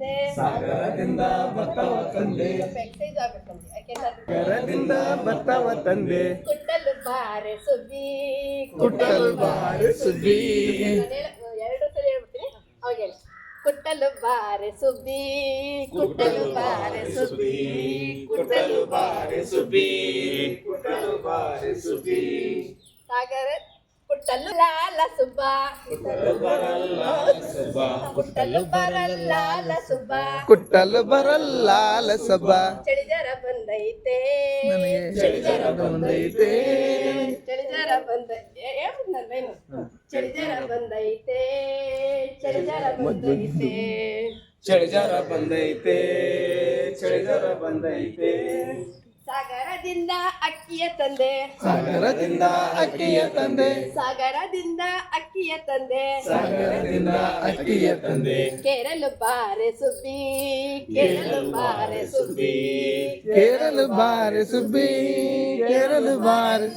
ತಂದೆ. ಸಾಗರದಿಂದ ಭತ್ತವ ತಂದೆ. ಎಕ್ಸೈಸ್ ಆಗ್ಬೇಕು ನಮ್ಗೆ. ಯಾಕೆಂದ್ರೆ ಸಾಗರದಿಂದ ತಂದೆ. ಕುಟ್ಟಲು ಬಾರೆ ಸುದ್ದಿ. ಕುಟ್ಟಲು ಬಾರೆ ಸುದ್ದಿ. ಎರಡು ಸಲ ಹೇಳ್ಬಿಡ್ತೀನಿ. ಅವಾಗ ಹೇಳಿ. ಕುಟ್ಟಲು ಬಾರೆ ಸುಬ್ಬಿ ಕುಟ್ಟಲು ಬಾರೆ ಸುಬ್ಬಿ ಕುಟ್ಟಲು ಬಾರೆ ಸುಬ್ಬಿ ಕುಟ್ಟಲು ಬಾರೆ ಸುಬ್ಬಿ ಸಾಗರ ಕುಟ್ಟಲು ಲಾಲ ಸುಬ್ಬ. ಕುಟ್ಟಲು ಬರಲ್ಲ ಸುಬ್ಬ. ಕುಟ್ಟಲು ಬರಲ್ಲ ಸುಬ್ಬ. ಕುಟ್ಟಲು ಬರಲ್ಲ ಸಭ ಚಳಿಜರ ಬಂದೈತೆ. ಚಳಿಜರ ಬಂದೈತೆ. ಚಳಿಜರ ಬಂದ ಏ- ಹೇಳ್ಬಿಟ್ನಲ್ವೇನು ಚಳಿಜರ ಬಂದೈತೆ. ಚಳಿಜರ ಬಂದೈತೆ. ಚಳಿಜರ ಬಂದೈತೆ. ಚಳಿಜರ ಬಂದೈತೆ. ಸಾಗರದಿಂದ ಅಕ್ಕಿಯ ತಂದೆ. ಸಾಗರದಿಂದ ಅಕ್ಕಿಯ ತಂದೆ. ಸಾಗರದಿಂದ ಅಕ್ಕಿಯ ತಂದೆ. ಸಾಗರದಿಂದ ಅಕ್ಕಿಯ ತಂದೆ. ಕೇರಳು ಬಾರೆ ಸುಬ್ಬಿ. ಕೇರಳು ಬಾರೆ ಸುಬ್ಬಿ. ಕೇರಳು ಬಾರೆ ಸುಬ್ಬಿ. ಕೇರಳು ಬಾರೆ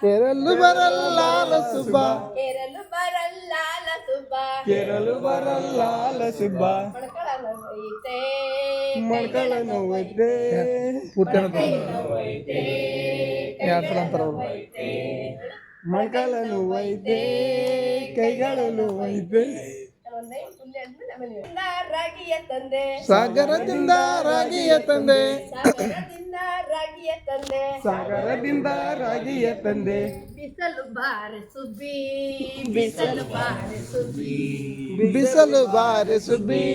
ಕೇರಳು ಬರಲ್ಲ ಸುಬ್ಬ. ಕೇರಳು ಬರಲ್ಲಾಲ ಸುಬ್ಬ. ಕೇರಳು ಬರಲ್ಲ ಸುಬ್ಬ. होईते मळकळ नवैते उत्तर नवैते ಯಾತ್ರಾಂತರ ಮಳಕಾಲ ನೋವೈತೆ ಕೈಗಳು ನೋವೈತೆ ಸಾಗರದಿಂದ ರಾಗಿಯ ತಂದೆ ಸಾಗರದಿಂದ ರಾಗಿಯ ತಂದೆ ತಂದೆ ಸಾಗರ ಬಿಂಬ ರಾಗಿಯ ತಂದೆ ಬಿಸಲು ಬಾರೆ ಸುಬ್ಬಿ ಬಿಸಲು ಬಾರೆ ಸುಬ್ಬಿ ಬಿಸಲು ಬಾರೆ ಸುಬ್ಬಿ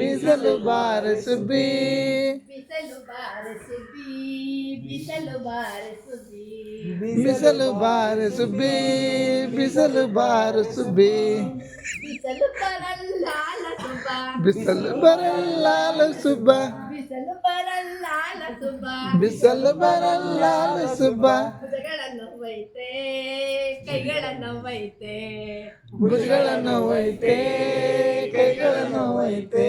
ಬಿಸಲು ಬಾರೆ ಸುಬ್ಬಿ ಬಿಸಲು ಬಾರೆ ಸುಬ್ಬಿ ಬಿಸಲು ಬಾರೆ ಸುಬ್ಬಿ ಬಿಸಲು ಬಾರೆ ಸುಬ್ಬಿ ಬಿಸಲು ಬಾರು ಸುಬ್ಬಿ ಬಿಸಲು ಬರಲ್ಲಾಲ ಸುಬ್ಬ ಬಿಸಲು ಬರಲ್ಲಾಲ ಸುಬ್ಬ ಬಿಸಲು ಬರಲ್ಲ ಸುಬ್ಬ ನೋವೈತೆ ಕೈಗಳ ನೋವೈತೆ ಭುಜಗಳ ನೋವೈತೆ ಕೈಗಳ ನೋವೈತೆ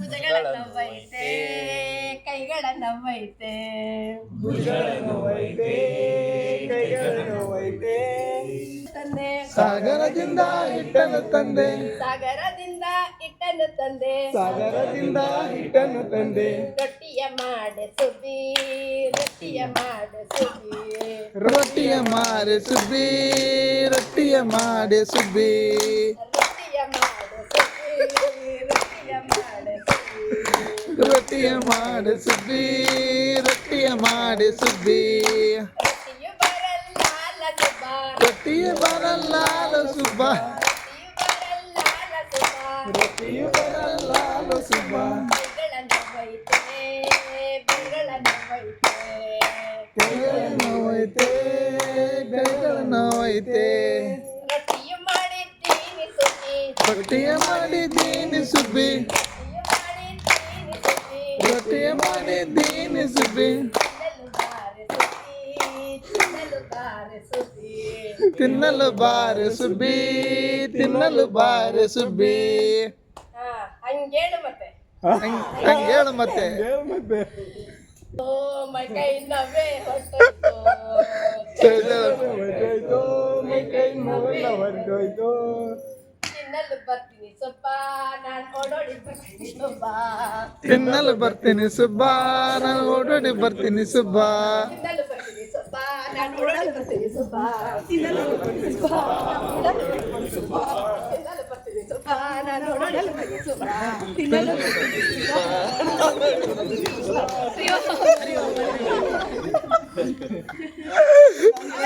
ಭುಜಗಳ ಕೈಗಳ ನೋವೈತೆ ಭುಜಗಳ ನೋವೈತೆ ಕೈಗಳ ನೋವೈತೆ ಸಾಗರದಿಂದ ಹಿಟ್ಟನು ತಂದೆ ಸಾಗರದಿಂದ ಇಟ್ಟನು ತಂದೆ ಸಾಗರದಿಂದ ಹಿಟ್ಟನ್ನು ತಂದೆ ರೊಟ್ಟಿಯ ಮಾಡೆ ಸುಬ್ಬಿ ರೊಟ್ಟಿಯ ಮಾಡೆ ಸುಬ್ಬಿ ರೊಟ್ಟಿಯ ಮಾರೆ ಸುಬ್ಬಿ ರೊಟ್ಟಿಯ ಮಾಡೆ ಸುಬ್ಬಿ ರೊಟ್ಟಿಯ ಮಾಡೆ ಸುಬ್ಬಿ ರೊಟ್ಟಿಯ ಮಾಡೆ ಸುಬ್ಬಿ ರೊಟ್ಟಿ ಬರಲ್ಲ ಸುಬ್ಬ. ರೊಟ್ಟಿ ಬರಲ್ಲ ಸುಬ್ಬ ನೋವೈತೆ ಬೆಳೆಗಳ ನೋವೈತೆ ರೊಟ್ಟಿಯ ಮಾಡಿದ್ದೀನಿ ಸುಬ್ಬಿ. ರೊಟ್ಟಿಯ ಮಾಡಿದ್ದೀನಿ ಸುಬ್ಬಿ. ತಿನ್ನಲು ಬಾರು ಸುಬ್ಬಿ ತಿನ್ನಲು ಬಾರು ಸುಬ್ಬಿ. ಹಂಗೇಳು ಮತ್ತೆ. ಹಂಗೇಳು ಮತ್ತೆ. ತಿನ್ನಲು ಬರ್ತೀನಿ ಸುಬ್ಬಾ ನಾನು ಓಡೋಡಿ ಬರ್ತೀನಿ Subba. parte de sofá. Dale parte de sofá. Dale parte de sofá. Dale parte de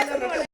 sofá.